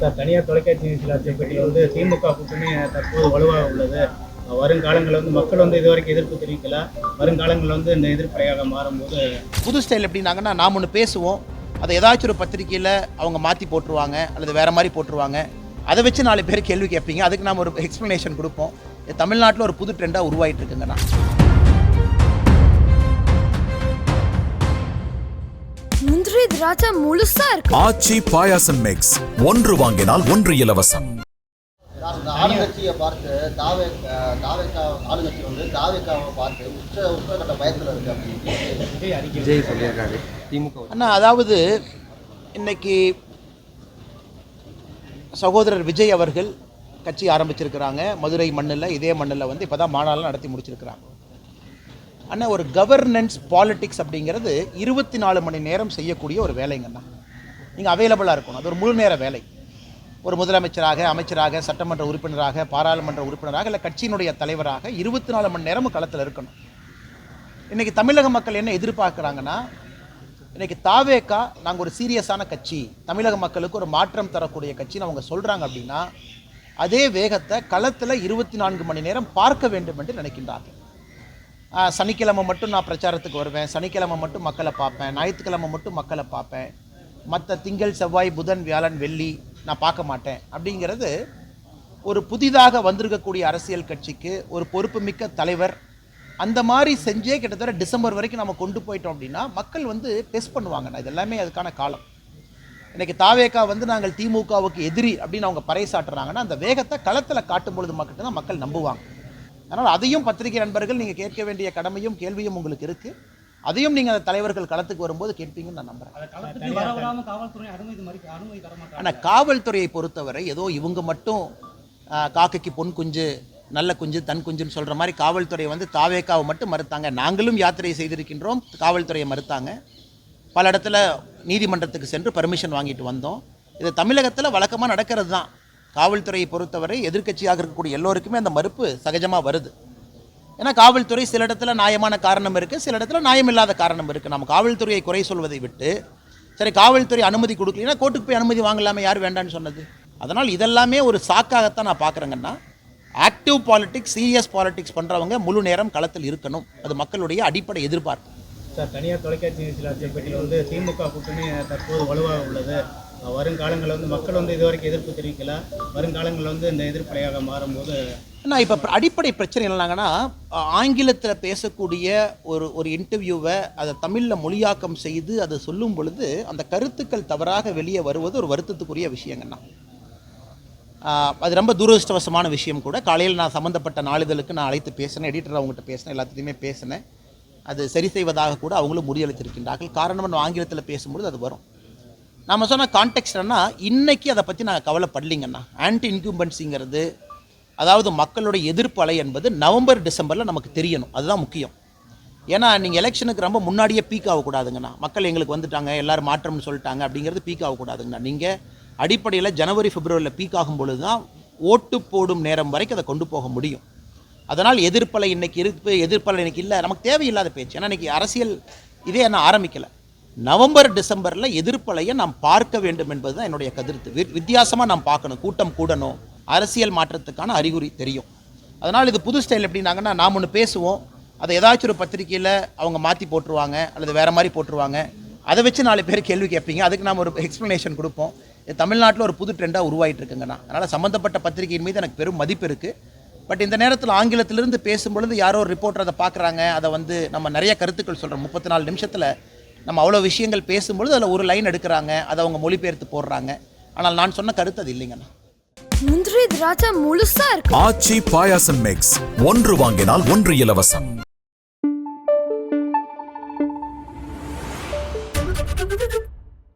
Sir தனியார் தொலைக்காட்சி நிகழ்ச்சியில் வந்து திமுக கூட்டணி தற்போது வலுவாக உள்ளது. வருங்காலங்களில் வந்து மக்கள் வந்து இதுவரைக்கும் எதிர்ப்பு தெரிவிக்கல. வருங்காலங்களில் வந்து இந்த எதிர்ப்படையாக மாறும்போது புது ஸ்டைல் எப்படின்னாங்கன்னா நாம் ஒன்று பேசுவோம். அதை ஏதாச்சும் ஒரு பத்திரிக்கையில் அவங்க மாற்றி போட்டுருவாங்க அல்லது வேற மாதிரி போட்டுருவாங்க. அதை வச்சு நாலு பேர் கேள்வி கேட்பீங்க. அதுக்கு நாம் ஒரு எக்ஸ்ப்ளனேஷன் கொடுப்போம். இது தமிழ்நாட்டில் ஒரு புது ட்ரெண்டாக உருவாயிட்டு இருக்குங்கண்ணா. திராட்சை முழுசா இருக்கு. ஆச்சி பாயாசம் மிக்ஸ் ஒன்று வாங்கினால் ஒன்று இலவசம். ஆளுங்கட்சியை பார்த்து தாவே தாவேக்கா ஆளுங்கட்சி வந்து தாவேக்காவை பார்த்து உச்ச உச்சகட்ட பயத்தில் இருக்கு அப்படின்னு விஜய் சொல்லியிருக்காரு. திமுக. அண்ணா அதாவது இன்னைக்கு சகோதரர் விஜய் அவர்கள் கட்சி ஆரம்பிச்சிருக்கிறாங்க. மதுரை மண்ணில் இதே மண்ணில் வந்து இப்போ தான் நடத்தி முடிச்சிருக்கிறாங்க. அண்ணா ஒரு கவர்னன்ஸ் பாலிட்டிக்ஸ் அப்படிங்கிறது இருபத்தி நாலு மணி நேரம் செய்யக்கூடிய ஒரு வேலைங்கண்ணா நீங்கள் அவைலபிளாக இருக்கணும். அது ஒரு முழு நேர வேலை. ஒரு முதலமைச்சராக அமைச்சராக சட்டமன்ற உறுப்பினராக பாராளுமன்ற உறுப்பினராக இல்லை கட்சியினுடைய தலைவராக இருபத்தி நாலு மணி நேரமும் களத்தில் இருக்கணும். இன்றைக்கி தமிழக மக்கள் என்ன எதிர்பார்க்குறாங்கன்னா இன்றைக்கி தாவேக்கா நாங்கள் ஒரு சீரியஸான கட்சி தமிழக மக்களுக்கு ஒரு மாற்றம் தரக்கூடிய கட்சின்னு அவங்க சொல்கிறாங்க அப்படின்னா அதே வேகத்தை களத்தில் இருபத்தி நான்கு மணி நேரம் பார்க்க வேண்டும் என்று நினைக்கின்றார்கள். சனிக்கிழமை மட்டும் நான் பிரச்சாரத்துக்கு வருவேன். சனிக்கிழமை மட்டும் மக்களை பார்ப்பேன். ஞாயிற்றுக்கிழமை மட்டும் மக்களை பார்ப்பேன். மற்ற திங்கள் செவ்வாய் புதன் வியாழன் வெள்ளி நான் பார்க்க மாட்டேன். அப்படிங்கிறது ஒரு புதிதாக வந்திருக்கக்கூடிய அரசியல் கட்சிக்கு ஒரு பொறுப்புமிக்க தலைவர் அந்த மாதிரி செஞ்சே கிட்டத்தட்ட டிசம்பர் வரைக்கும் நம்ம கொண்டு போயிட்டோம் அப்படின்னா மக்கள் வந்து டெஸ்ட் பண்ணுவாங்கண்ணா இது எல்லாமே அதுக்கான காலம். இன்றைக்கி தாவேக்கா வந்து நாங்கள் திமுகவுக்கு எதிரி அப்படின்னு அவங்க பறைசாட்டுறாங்கன்னா அந்த வேகத்தை களத்தில் காட்டும் பொழுது மட்டும் தான் மக்கள் நம்புவாங்க. அதனால் அதையும் பத்திரிகை நண்பர்கள் நீங்கள் கேட்க வேண்டிய கடமையும் கேள்வியும் உங்களுக்கு இருக்குது அதையும் நீங்கள் அந்த தலைவர்கள் களத்துக்கு வரும்போது கேட்பீங்கன்னு நான் நம்புகிறேன் ஆனால் காவல்துறையை பொறுத்தவரை ஏதோ இவங்க மட்டும் காக்கைக்கு பொன் குஞ்சு நல்ல குஞ்சு தன் குஞ்சுன்னு சொல்கிற மாதிரி காவல்துறை வந்து தாவேக்காவை மட்டும் மறுத்தாங்க. நாங்களும் யாத்திரை செய்திருக்கின்றோம் காவல்துறையை மறுத்தாங்க. பல இடத்துல நீதிமன்றத்துக்கு சென்று பர்மிஷன் வாங்கிட்டு வந்தோம். இது தமிழகத்தில் வழக்கமாக நடக்கிறது தான் காவல்துறையை பொறுத்தவரை எதிர்க்கட்சியாக இருக்கக்கூடிய எல்லோருக்குமே அந்த மறுப்பு சகஜமாக வருது. ஏன்னா காவல்துறை சில இடத்துல நியாயமான காரணம் இருக்குது சில இடத்துல நியாயமில்லாத காரணம் இருக்குது நம்ம காவல்துறையை குறை சொல்வதை விட்டு சரி காவல்துறை அனுமதி கொடுக்கலன்னா கோர்ட்டுக்கு போய் அனுமதி வாங்கலாமே யார் வேண்டான்னு சொன்னது? அதனால் இதெல்லாமே ஒரு சாக்காகத்தான் நான் பார்க்குறேங்கன்னா ஆக்டிவ் பாலிட்டிக்ஸ் சீரியஸ் பாலிட்டிக்ஸ் பண்ணுறவங்க முழு நேரம் களத்தில் இருக்கணும். அது மக்களுடைய அடிப்படை எதிர்பார்ப்பு. சார் தனியார் தொலைக்காட்சி சில வந்து திமுக கூட்டணி தற்போது வலுவாக உள்ளது. வருங்காலங்களில் வந்து மக்கள் வந்து இதுவரைக்கும் எதிர்ப்பு தெரிவிக்கல. வருங்காலங்களில் வந்து இந்த எதிர்ப்படையாக மாறும்போது நான் இப்போ அடிப்படை பிரச்சனை என்னன்னாங்கன்னா ஆங்கிலத்தில் பேசக்கூடிய ஒரு ஒரு இன்டர்வியூவை அதை தமிழில் மொழியாக்கம் செய்து அதை சொல்லும் பொழுது அந்த கருத்துக்கள் தவறாக வெளியே வருவது ஒரு வருத்தத்துக்குரிய விஷயங்கண்ணா அது ரொம்ப துரதிருஷ்டவசமான விஷயம் கூட. காலையில் நான் சம்மந்தப்பட்ட நாளிதழுக்கு நான் அழைத்து பேசினேன் எடிட்டர் அவங்ககிட்ட பேசினேன் எல்லாத்துலேயுமே பேசினேன். அது சரி செய்வதாக கூட அவங்களும் முடியளித்திருக்கின்றார்கள். காரணம் நம்ம ஆங்கிலத்தில் பேசும்பொழுது அது வரும். நம்ம சொன்ன கான்டெக்ட் என்ன இன்றைக்கி அதை பற்றி நாங்கள் கவலைப்படலிங்கண்ணா. ஆன்டி இன்கும்பன்சிங்கிறது அதாவது மக்களுடைய எதிர்ப்பு அலை என்பது நவம்பர் டிசம்பரில் நமக்கு தெரியணும். அதுதான் முக்கியம். ஏன்னா நீங்கள் எலெக்ஷனுக்கு ரொம்ப முன்னாடியே பீக் ஆகக்கூடாதுங்கண்ணா. மக்கள் எங்களுக்கு வந்துட்டாங்க எல்லோரும் மாற்றம்னு சொல்லிட்டாங்க அப்படிங்கிறது பீக் ஆகக்கூடாதுங்கண்ணா. நீங்கள் அடிப்படையில் ஜனவரி பிப்ரவரியில் பீக் ஆகும் பொழுது தான் ஓட்டு போடும் நேரம் வரைக்கும் அதை கொண்டு போக முடியும். அதனால் எதிர்ப்பலை இன்னைக்கு இருப்பு எதிர்ப்பலை இன்னைக்கு இல்லை. நமக்கு தேவையில்லாத பேச்சு. ஏன்னா இன்னைக்கு அரசியல் இதே என்ன ஆரம்பிக்கலை. நவம்பர் டிசம்பரில் எதிர்ப்பலையை நாம் பார்க்க வேண்டும் என்பது தான் என்னுடைய கதிர்த்து. வி வித்தியாசமாக நாம் பார்க்கணும் கூட்டம் கூடணும் அரசியல் மாற்றத்துக்கான அறிகுறி தெரியும். அதனால் இது புது ஸ்டைல் எப்படின்னாங்கன்னா நாம் ஒன்று பேசுவோம் அதை ஏதாச்சும் ஒரு பத்திரிக்கையில் அவங்க மாற்றி போட்டுருவாங்க அல்லது வேறு மாதிரி போட்டுருவாங்க அதை வச்சு நாலு பேர் கேள்வி கேட்பீங்க அதுக்கு நாம் ஒரு எக்ஸ்ப்ளனேஷன் கொடுப்போம். இது தமிழ்நாட்டில் ஒரு புது ட்ரெண்டாக உருவாகிட்டு இருக்குங்கண்ணா அதனால் சம்மந்தப்பட்ட பத்திரிகையின் மீது எனக்கு பெரும் மதிப்பு இருக்குது பட் இந்த நேரத்தில் ஆங்கிலத்திலிருந்து பேசும்பொழுது யாரோ ஒரு ரிப்போர்ட்டர் அதை பார்க்குறாங்க அதை வந்து நம்ம நிறைய கருத்துக்கள் சொல்கிறோம் முப்பத்தி நாலு நிமிஷத்தில் நம்ம அவ்வளோ விஷயங்கள் பேசும்பொழுது அதில் ஒரு லைன் எடுக்கிறாங்க அதை அவங்க மொழிபெயர்த்து போடுறாங்க. ஆனால் நான் சொன்ன கருத்து அது இல்லைங்கண்ணா முந்திரி திராட்சை முழுசா இருக்கு. ஆச்சி பாயாசம் மிக்ஸ் ஒன்று வாங்கினால் ஒன்று இலவசம்.